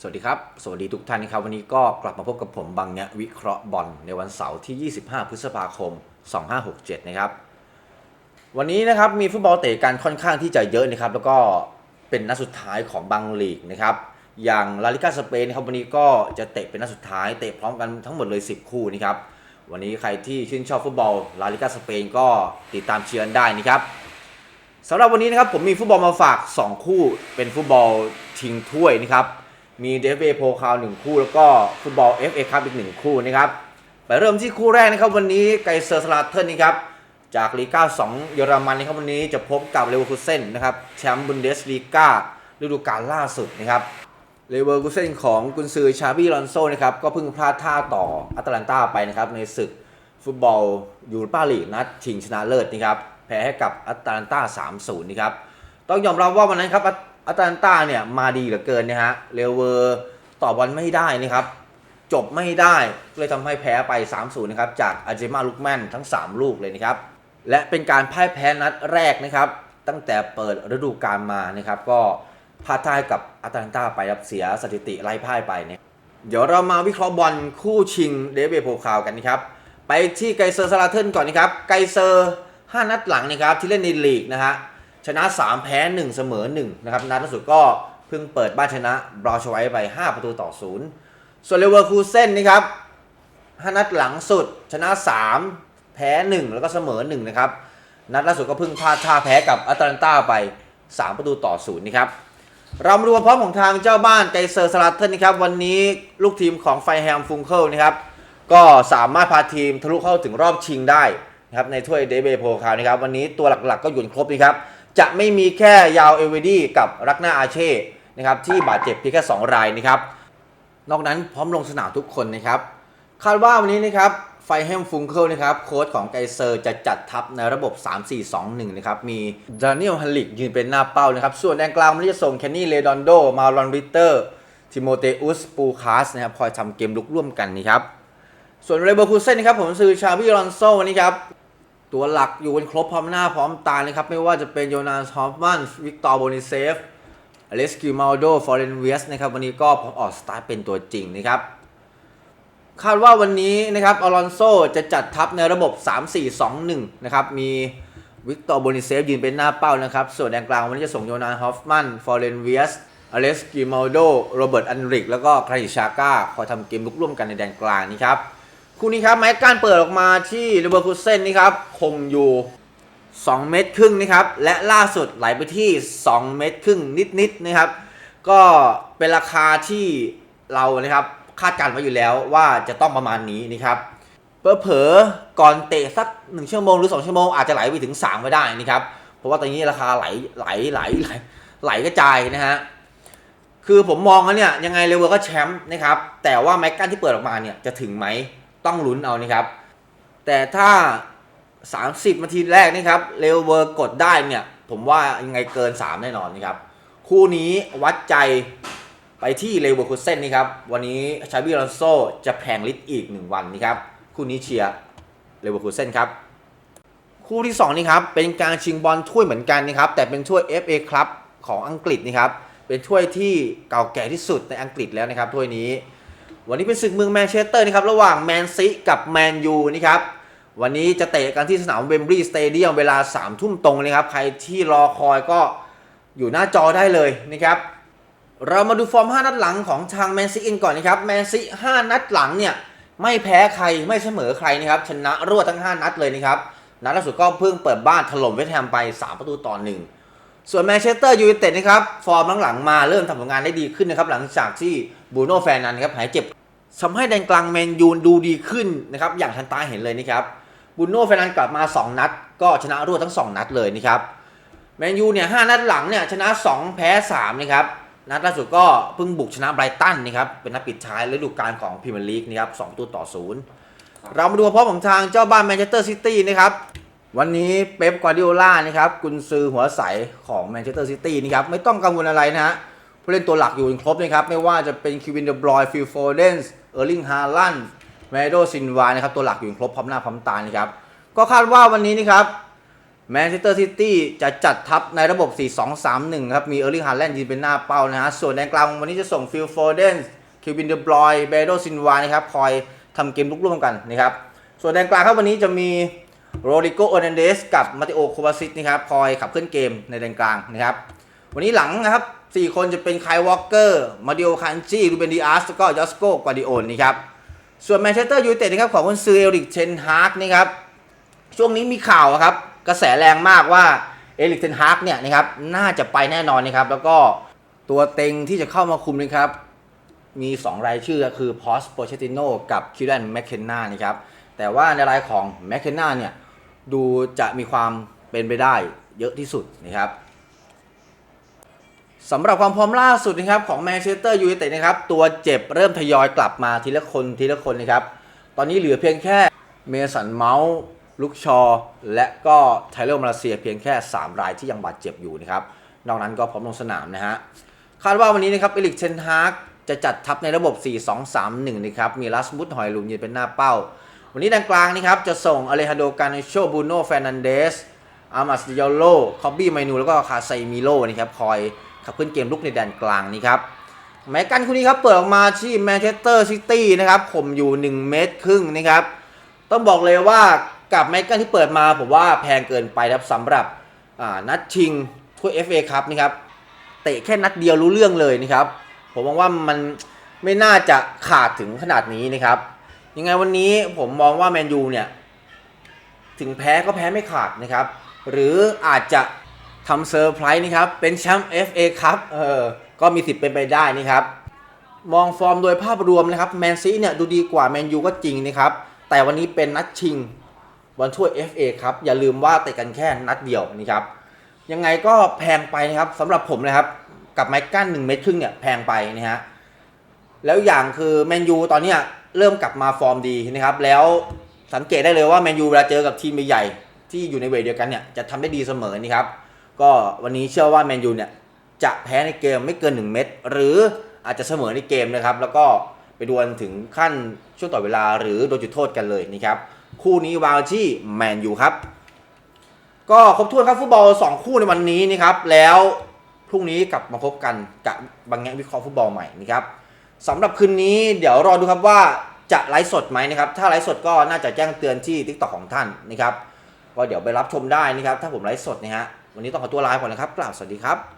สวัสดีครับ สวัสดีทุกท่านนะครับ วันนี้ก็กลับมาพบกับผมบังเนี้ยวิเคราะห์บอลในวันเสาร์ที่ 25 พฤษภาคม 2567 นะครับ วันนี้นะครับมีฟุตบอลเตะกันค่อนข้างที่จะเยอะนะครับ แล้วก็เป็นนัดสุดท้ายของบางลีกนะครับ อย่างลาลิกาสเปนครับวันนี้ก็จะเตะเป็นนัดสุดท้ายเตะพร้อมกันทั้งหมดเลย 10 คู่นะครับ วันนี้ใครที่ชื่นชอบฟุตบอลลาลิกาสเปนก็ติดตามเชียร์ได้นะครับสำหรับวันนี้นะครับผมมีฟุตบอลมาฝาก 2 คู่เป็นฟุตบอลชิงถ้วยนะครับ มีเดฟเอโพคาวหนึ่งคู่ แล้วก็ฟุตบอล FA คัพอีกหนึ่งคู่นะครับไปเริ่มที่คู่แรกนะครับวันนี้ไกเซอร์สลาเทอร์นนะครับจากลีกา2เยอรมันนะครับวันนี้จะพบกับเลเวอร์คูเซนนะครับแชมป์บุนเดสลีกาฤดูกาลล่าสุดนะครับเลเวอร์คูเซนของกุนซือชาบีลอนโซนะครับก็เพิ่งพลาดท่าต่ออัตแลนตาไปนะครับในศึกฟุตบอลยูโรปาลีกนัดชิงชนะเลิศนะครับแพ้ให้กับอัตแลนตา3-0นะครับต้องยอมรับว่าวันนั้นครับ อัตอัตแลนตาเนี่ยมาดีเหลือเกินนะฮะเลเวอร์ต่อบอลไม่ได้นะครับ จบไม่ได้เลยทำให้แพ้ไป 3-0 นะครับ จากอาเจมาลุกแมนทั้ง 3 ลูกเลยนะครับ และเป็นการพ่ายแพ้นัดแรกนะครับ ตั้งแต่เปิดฤดูกาลมานะครับ ก็พลาดท่าให้กับอาตแลนตาไปครับเสียสถิติไล่พ่ายไปเนี่ยเดี๋ยวเรามาวิเคราะห์บอลคู่ชิงเดวิดโพคาวกันนะครับ ไปที่ไกเซอร์สลาเทนก่อนนะครับไกเซอร์ 5 นัดหลังนะครับที่เล่นในลีกนะฮะ ชนะ 3 แพ้ 1 เสมอ1นะครับนัดล่าสุดก็เพิ่งเปิดบ้านชนะบราวชไว้ไป 5 ประตูต่อ 0 ส่วนเลเวอร์คูเซ่นนะครับ5นัดหลังสุดชนะ 3 แพ้ 1 แล้วก็เสมอ 1 นะครับ นัดล่าสุดก็เพิ่งพลาดท่าแพ้กับอัตแลนตาไป 3 ประตูต่อ 0 นะครับเรามาดูความพร้อมของทางเจ้าบ้านไกเซอร์สลัตเทนนะครับ วันนี้ลูกทีมของไฟแฮมฟุงเคิลนะครับ ก็สามารถพาทีมทะลุเข้าถึงรอบชิงได้นะครับในถ้วยเดเบโพคาวนะครับ วันนี้ตัวหลักๆก็อยู่ครบนะครับ จะไม่มีแค่ยาวเอเวดีกับรักนาอาเช่นะครับที่บาดเจ็บเพียงแค่ 2 รายนะครับนอกนั้นพร้อมลงสนามทุกคนนะครับคาดว่าวันนี้นะครับไฟแฮมฟุงเคิลนะครับโค้ชของไกเซอร์จะจัดทัพในระบบ 3-4-2-1 นะครับมีดานิเอลฮันลิกยืนเป็นหน้าเป้านะครับส่วนแดนกลางวันจะส่งแคนนี่เลดอนโดมาลอนริเตอร์ทิโมเตอุสปูคาสนะครับคอยทำเกมลุกร่วมกันนะครับส่วนเรเบอร์คูเซ่นนะครับผมซื้อชาบิลอนโซวันนี้ครับ ตัวหลักอยู่กันครบพร้อมหน้าพร้อมตานะครับ ไม่ว่าจะเป็นโยนาสฮอฟมันวิกตอร์โบนิเซฟอเลสกิมาลโดฟอเรนเวียสนะครับวันนี้ก็พร้อมออกสตาร์ทเป็นตัวจริงนะครับคาดว่าวันนี้นะครับอลอนโซจะจัดทัพในระบบ 3-4-2-1 นะครับ มีวิกตอร์โบนิเซฟยืนเป็นหน้าเป้านะครับ ส่วนแดนกลางวันนี้จะส่งโยนาฮอฟมัน ฟอเรนเวียสอเลสกิมาลโด โรเบิร์ต อันริก แล้วก็คาริชาก้าคอยทำเกมลุกร่วมกันในแดนกลางนี่ครับ คู่นี้ครับไม้ก้านเปิดออกมาที่เลเวอร์คูเซนนี่ครับคงอยู่ 2 เมตรครึ่งนะครับ และล่าสุดไหลไปที่ 2 เมตรครึ่งนิดๆนะครับ ก็เป็นราคาที่เรานะครับคาดการณ์ไว้อยู่แล้วว่าจะต้องประมาณนี้นะครับเผลอๆก่อนเตะสัก 1 ชั่วโมงหรือ 2 ชั่วโมงอาจจะไหลไปถึง 3 ก็ได้นะครับ เพราะว่าตอนนี้ราคาไหลไหลไหลไหลไหลกระจายนะฮะคือผมมองแล้วเนี่ยยังไงเลเวอร์ก็แชมป์นะครับแต่ว่าแม็กกันที่เปิดออกมาเนี่ยจะถึงไหม ต้องลุ้นเอานะครับ แต่ถ้า 30นาทีแรกนะครับเลเวอร์กดได้เนี่ย ผมว่ายังไงเกิน 3 แน่นอนนะครับ คู่นี้วัดใจไปที่เลเวอร์คูเซนนะครับ วันนี้ชาบิลอนโซจะแพงลิตอีก 1 วันนะครับ คู่นี้เชียร์เลเวอร์คูเซนครับคู่ที่ 2 นี่ครับ เป็นการชิงบอลถ้วยเหมือนกันนะครับ แต่เป็นถ้วย FA ครับของอังกฤษนะครับ เป็นถ้วยที่เก่าแก่ที่สุดในอังกฤษแล้วนะครับถ้วยนี้ วันนี้เป็นศึกเมืองแมนเชสเตอร์นะครับระหว่างแมนซีกับแมนยูนะครับวันนี้จะเตะกันที่สนามเวมบลีย์สเตเดียมเวลา3ามทุ่มตรงเลยครับ ใครที่รอคอยก็อยู่หน้าจอได้เลยนะครับ เรามาดูฟอร์ม 5 นัดหลังของทางแมนซีกันก่อนนะครับแมนซี5นัดหลังเนี่ยไม่แพ้ใครไม่เสมอใครนะครับ ชนะรวดทั้ง 5 นัดเลยนะครับ นัดล่าสุดก็เพิ่งเปิดบ้านถล่มเวสต์แฮมไป 3 ประตูต่อ1ส่วนแมนเชสเตอร์ยูไนเต็ดนะครับฟอร์มหลังๆมาเริ่มทำผลงานได้ดีขึ้นนะครับหลังจากที่บูโน่แฟร์นันครับหายเจ็บ ทำให้แดนกลางแมนยูดูดีขึ้นนะครับอย่างทันตาเห็นเลยนะครับบูโน่แฟรนันกลับมา 2 นัด ก็ชนะรวดทั้ง 2 นัดเลยนะครับแมนยูเนี่ยหนัดหลังเนี่ยชนะ 2 แพ้3นะครับนัดล่าสุดก็เพิ่งบุกชนะไบรตันนะครับเป็นนัดปิดท้ายฤดูกาลของพรีเมียร์ลีกนะครับ2ประตูต่อ0เรามาดูพร้อมของทางเจ้าบ้านแมนเชสเตอร์ซิตี้นะครับวันนี้เป๊ปกวาร์ดิโอล่านะครับกุนซือหัวใสของแมนเชสเตอร์ซิตี้นะครับไม่ต้องกังวลอะไรนะฮะ ผู้เล่นตัวหลักอยู่ครบนะครับ ไม่ว่าจะเป็นคิวินเดบรอยฟิลโฟเดนส์เออร์ลิงฮาลันแมโดซินวานะครับตัวหลักอยู่ครบพร้อมหน้าพร้อมตานะครับก็คาดว่าวันนี้นะครับแมนเชสเตอร์ซิตี้จะจัดทัพในระบบ 4-2-3-1 ครับ มีเออร์ลิงฮาแลนด์ยืนเป็นหน้าเป้านะฮะ ส่วนแดนกลางวันนี้จะส่งฟิลโฟเดนคิวบินเดบรอยเบโดซินวานะครับ คอยทำเกมลุกร่วมกันนะครับ ส่วนแดนกลางครับวันนี้จะมีโรดิโกโอเนเดสกับมาติโอโควาซิตนะครับ คอยขับเคลื่อนเกมในแดนกลางนะครับ วันนี้หลังนะครับ 4 คนจะเป็นไคลวอลเกอร์ มาดิโอคันจีรูเบนดิอาสแล้วก็ยอสโกกวาดิโอนนะครับ ส่วนแมนเชสเตอร์ยูไนเต็ดนะครับของคุณซือเอริกเชนฮาร์กนะครับ ช่วงนี้มีข่าวครับ กระแสแรงมากว่าเอริกเทนฮาร์กเนี่ยนะครับน่าจะไปแน่นอนนะครับ แล้วก็ตัวเต็งที่จะเข้ามาคุมนะครับมี 2 รายชื่อคือพอสโปเชติโนกับคิวแดนแมคเคนนานะครับแต่ว่าในรายของแมคเคนนาเนี่ยดูจะมีความเป็นไปได้เยอะที่สุดนะครับ สำหรับความพร้อมล่าสุดนะครับของแมนเชสเตอร์ยูไนเต็ดนะครับตัวเจ็บเริ่มทยอยกลับมาทีละคนทีละคนนะครับ ตอนนี้เหลือเพียงแค่เมสันเมาส์ลุกชอ และก็ไทเลอร์มาเลเซียเพียงแค่ 3 รายที่ยังบาดเจ็บอยู่นะครับ นอกนั้นก็พร้อมลงสนามนะฮะคาดว่าวันนี้นะครับเอลิกเชนฮาร์กจะจัดทัพในระบบ 4-2-3-1 นะครับมีลัสมุตหอยลุมยืนเป็นหน้าเป้า วันนี้ด้านกลางนะครับจะส่งอเลฮันโดกาเนโชบูโนเฟรนันเดสอามาสดิโยโลคอบบี้ไมนูแล้วก็คาไซมิโลนะครับคอย ขับเคลื่อนเกมลุกในแดนกลางนี้ครับแม้กันคู่นี้ครับเปิดออกมาที่แมนเชสเตอร์ซิตี้นะครับผมอยู่ 1 เมตรครึ่งนะครับ ต้องบอกเลยว่ากับแมกกันที่เปิดมาผมว่าแพงเกินไปครับสำหรับนัดชิงถ้วย FA ครับนะครับเตะแค่นัดเดียวรู้เรื่องเลยนะครับ ผมมองว่ามันไม่น่าจะขาดถึงขนาดนี้นะครับ ยังไงวันนี้ผมมองว่าแมนยูเนี่ย ถึงแพ้ก็แพ้ไม่ขาดนะครับ หรืออาจจะ ทำเซอร์ไพรส์นะครับ เป็นแชมป์ FA ครับเออก็มีสิทธิ์เป็นไปได้นะครับ มองฟอร์มโดยภาพรวมนะครับแมนซีเนี่ยดูดีกว่าแมนยูก็จริงนะครับ แต่วันนี้เป็นนัดชิงบอลถ้วย FA ครับ อย่าลืมว่าเตะกันแค่นัดเดียวนะครับ ยังไงก็แพงไปนะครับสำหรับผมนะครับ กับไมค์กั้น1เมตรครึ่งเนี่ยแพงไปนะฮะแล้วอย่างคือแมนยูตอนเนี้ยเริ่มกลับมาฟอร์มดีนะครับ แล้วสังเกตได้เลยว่าแมนยูเวลาเจอกับทีมใหญ่ที่อยู่ในเวทเดียวกันเนี่ยจะทำได้ดีเสมอนะครับ ก็วันนี้เชื่อว่าแมนยูเนี่ยจะแพ้ในเกมไม่เกิน 1 เม็ดหรืออาจจะเสมอในเกมนะครับ แล้วก็ไปดวลถึงขั้นช่วงต่อเวลาหรือโดนจุดโทษกันเลยนะครับ คู่นี้วางที่แมนยูครับ ก็ครบถ้วนครับฟุตบอล 2 คู่ในวันนี้นะครับ แล้วพรุ่งนี้กลับมาพบกันกับบางแง่วิเคราะห์ฟุตบอลใหม่นะครับสำหรับคืนนี้เดี๋ยวรอดูครับว่าจะไลฟ์สดไหมนะครับ ถ้าไลฟ์สดก็น่าจะแจ้งเตือนที่ t ิ k t o k ของท่านนะครับก็เดี๋ยวไปรับชมได้นะครับ ถ้าผมไลฟ์สดนะฮะ วันนี้ต้องขอตัวลาไปก่อนนะครับกล่าวสวัสดีครับ